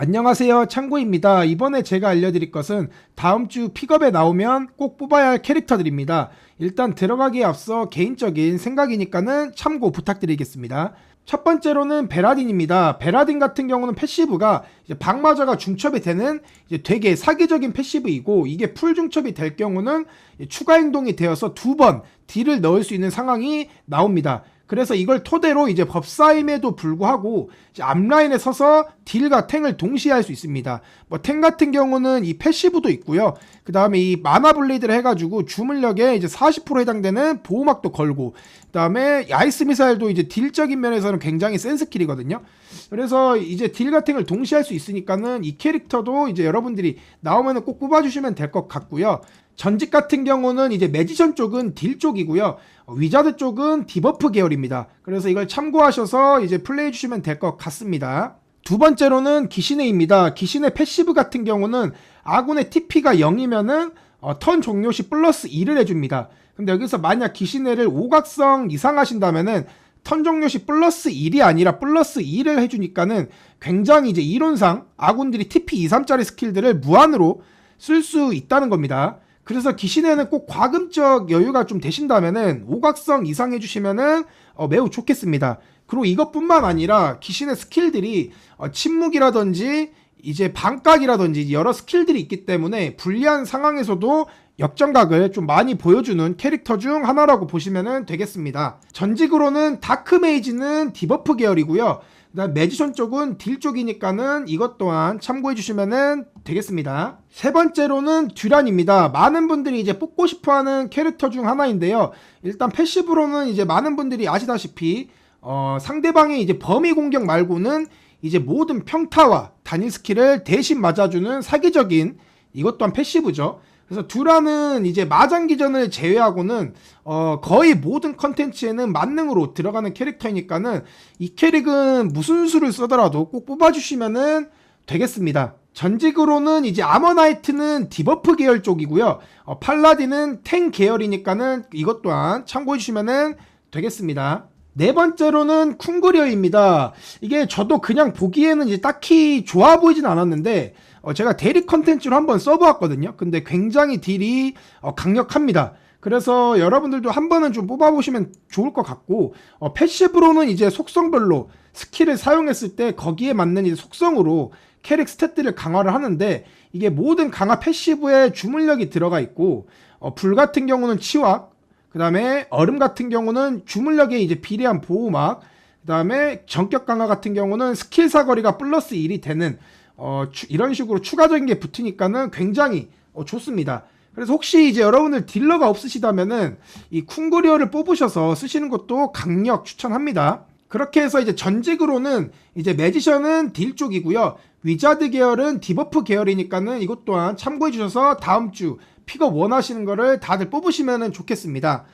안녕하세요. 창구입니다. 이번에 제가 알려드릴 것은 다음 주 픽업에 나오면 꼭 뽑아야 할 캐릭터들입니다. 일단 들어가기에 앞서 개인적인 생각이니까는 참고 부탁드리겠습니다. 첫 번째로는 베라딘입니다. 베라딘 같은 경우는 패시브가 방마저가 중첩이 되는 되게 사기적인 패시브이고 이게 풀 중첩이 될 경우는 추가 행동이 되어서 두 번 딜을 넣을 수 있는 상황이 나옵니다. 그래서 이걸 토대로 이제 법사임에도 불구하고 앞라인에 서서 딜과 탱을 동시에 할 수 있습니다. 뭐 탱 같은 경우는 이 패시브도 있고요. 그 다음에 이 마나 블레이드를 해가지고 주물력에 이제 40% 해당되는 보호막도 걸고, 그 다음에 아이스 미사일도 이제 딜적인 면에서는 굉장히 센 스킬이거든요. 그래서 이제 딜과 탱을 동시에 할 수 있으니까는 이 캐릭터도 이제 여러분들이 나오면은 꼭 뽑아주시면 될 것 같고요. 전직 같은 경우는 이제 매지션 쪽은 딜 쪽이고요. 어, 위자드 쪽은 디버프 계열입니다. 그래서 이걸 참고하셔서 이제 플레이해 주시면 될 것 같습니다. 두 번째로는 기신의입니다. 기신의 패시브 같은 경우는 아군의 TP가 0이면은 어, 턴 종료 시 플러스 2를 해줍니다. 근데 여기서 만약 기신의를 오각성 이상 하신다면은 턴 종료 시 플러스 1이 아니라 플러스 2를 해주니까는 굉장히 이제 이론상 아군들이 TP 2, 3짜리 스킬들을 무한으로 쓸 수 있다는 겁니다. 그래서 기신에는 꼭 과금적 여유가 좀 되신다면은 오각성 이상 해주시면은 어, 매우 좋겠습니다. 그리고 이것뿐만 아니라 기신의 스킬들이 어, 침묵이라든지 이제 반각이라든지 여러 스킬들이 있기 때문에 불리한 상황에서도 역전각을 좀 많이 보여주는 캐릭터 중 하나라고 보시면 되겠습니다. 전직으로는 다크메이지는 디버프 계열이고요. 그다음 매지션 쪽은 딜 쪽이니까는 이것 또한 참고해 주시면 되겠습니다. 세 번째로는 듀란입니다. 많은 분들이 이제 뽑고 싶어하는 캐릭터 중 하나인데요. 일단 패시브로는 이제 많은 분들이 아시다시피 어, 상대방의 이제 범위 공격 말고는 이제 모든 평타와 단일 스킬을 대신 맞아주는 사기적인 이것 또한 패시브죠. 그래서 듀라는 이제 마장기전을 제외하고는 어 거의 모든 컨텐츠에는 만능으로 들어가는 캐릭터이니까는 이 캐릭은 무슨 수를 쓰더라도 꼭 뽑아주시면은 되겠습니다. 전직으로는 이제 아머나이트는 디버프 계열 쪽이고요. 어, 팔라딘은 탱 계열이니까는 이것 또한 참고해 주시면은 되겠습니다. 네 번째로는 쿵그리어입니다. 이게 저도 그냥 보기에는 이제 딱히 좋아 보이진 않았는데 어, 제가 대리 컨텐츠로 한번 써보았거든요. 근데 굉장히 딜이 어, 강력합니다. 그래서 여러분들도 한 번은 좀 뽑아보시면 좋을 것 같고 어, 패시브로는 이제 속성별로 스킬을 사용했을 때 거기에 맞는 이제 속성으로 캐릭 스탯들을 강화를 하는데 이게 모든 강화 패시브에 주물력이 들어가 있고 어, 불 같은 경우는 치확 그 다음에 얼음 같은 경우는 주물력에 이제 비례한 보호막 그 다음에 전격 강화 같은 경우는 스킬 사거리가 플러스 1이 되는 어, 추, 이런 식으로 추가적인 게 붙으니까는 굉장히 어, 좋습니다. 그래서 혹시 이제 여러분들 딜러가 없으시다면은 이 쿵그리어를 뽑으셔서 쓰시는 것도 강력 추천합니다. 그렇게 해서 이제 전직으로는 이제 매지션은 딜 쪽이고요. 위자드 계열은 디버프 계열이니까는 이것 또한 참고해 주셔서 다음 주 픽업 원하시는 거를 다들 뽑으시면 좋겠습니다.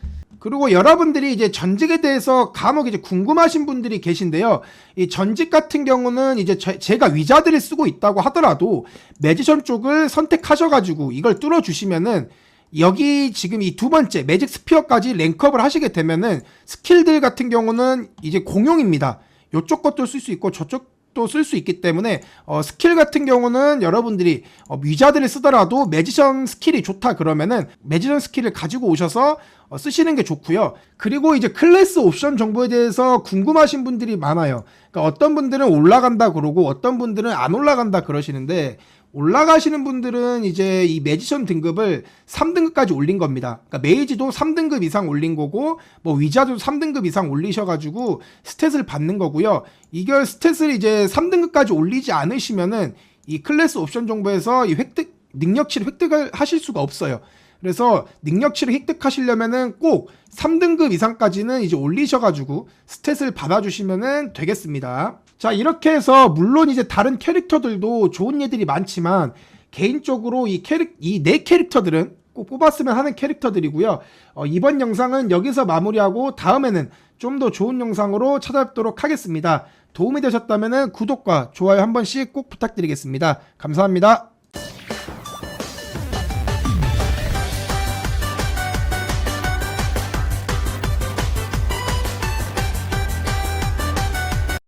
그리고 여러분들이 이제 전직에 대해서 간혹 이제 궁금하신 분들이 계신데요. 이 전직 같은 경우는 이제 제, 가 위자들을 쓰고 있다고 하더라도 매지션 쪽을 선택하셔가지고 이걸 뚫어주시면은 여기 지금 이 두 번째 매직 스피어까지 랭크업을 하시게 되면은 스킬들 같은 경우는 이제 공용입니다. 요쪽 것도 쓸 수 있고 저쪽 또 쓸 수 있기 때문에 어, 스킬 같은 경우는 여러분들이 어, 위자들을 쓰더라도 매지션 스킬이 좋다 그러면은 매지션 스킬을 가지고 오셔서 어, 쓰시는 게 좋고요. 그리고 이제 클래스 옵션 정보에 대해서 궁금하신 분들이 많아요. 그러니까 어떤 분들은 올라간다 그러고 어떤 분들은 안 올라간다 그러시는데 올라가시는 분들은 이제 이 매지션 등급을 3등급까지 올린 겁니다. 그러니까 메이지도 3등급 이상 올린 거고 뭐 위자도 3등급 이상 올리셔가지고 스탯을 받는 거고요. 이걸 스탯을 이제 3등급까지 올리지 않으시면은 이 클래스 옵션 정보에서 이 획득 능력치를 획득을 하실 수가 없어요. 그래서 능력치를 획득하시려면은 꼭 3등급 이상까지는 이제 올리셔가지고 스탯을 받아주시면은 되겠습니다. 자, 이렇게 해서 물론 이제 다른 캐릭터들도 좋은 예들이 많지만 개인적으로 이 캐릭, 이 네 캐릭터들은 꼭 뽑았으면 하는 캐릭터들이고요. 어, 이번 영상은 여기서 마무리하고 다음에는 좀 더 좋은 영상으로 찾아뵙도록 하겠습니다. 도움이 되셨다면 구독과 좋아요 한 번씩 꼭 부탁드리겠습니다. 감사합니다.